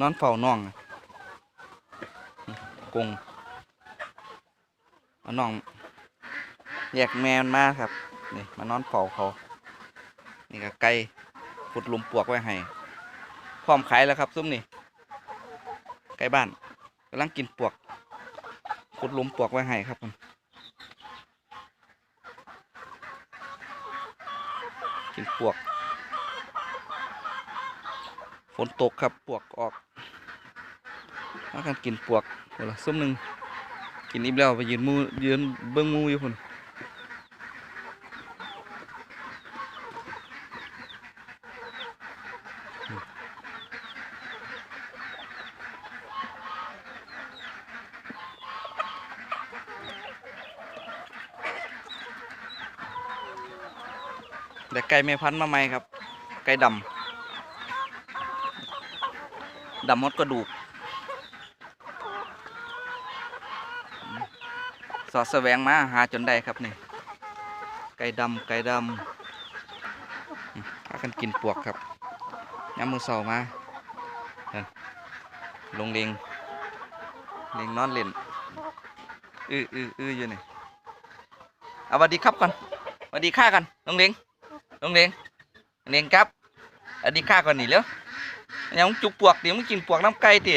นอนเฝ้าน้องกงเอาน้องแยกแม่มันมาครับนี่มานอนเฝ้าเขา นี่ก็ไก่ขุดหลุมปวกไว้ให้พร้อมขายแล้วครับซุ้มนี่ไก่บ้านกำลังกินปวกขุดหลุมปวกไว้ให้ครับผมกินปวก ฝนตกครับปวกออกมากันกินปวกคนละซุ้มหนึ่งกินอิ่มแล้วไปยืนหมูยืนเบิ้องมูอยู่คนแต่ไก่แม่พันธุ์มาใหม่ครับ ไก่ดำ ดำมดกระดูกสอดแสวงมาหาจนได้ครับนี่ ไก่ดำไก่ดำพากันกินปวกครับย้ำมือเสามาลงเลงเลงนอนเล่นอื้ออื้ออื้ออยู่นี่เอาสวัสดีครับก่อนสวัสดีข้ากันลงเลงลงเลงเลงครับสวัสดีข้าก่อนนี่เร็ว ยังจุกปวกเดี๋ยวมึงกินปวกน้ำไก่ติ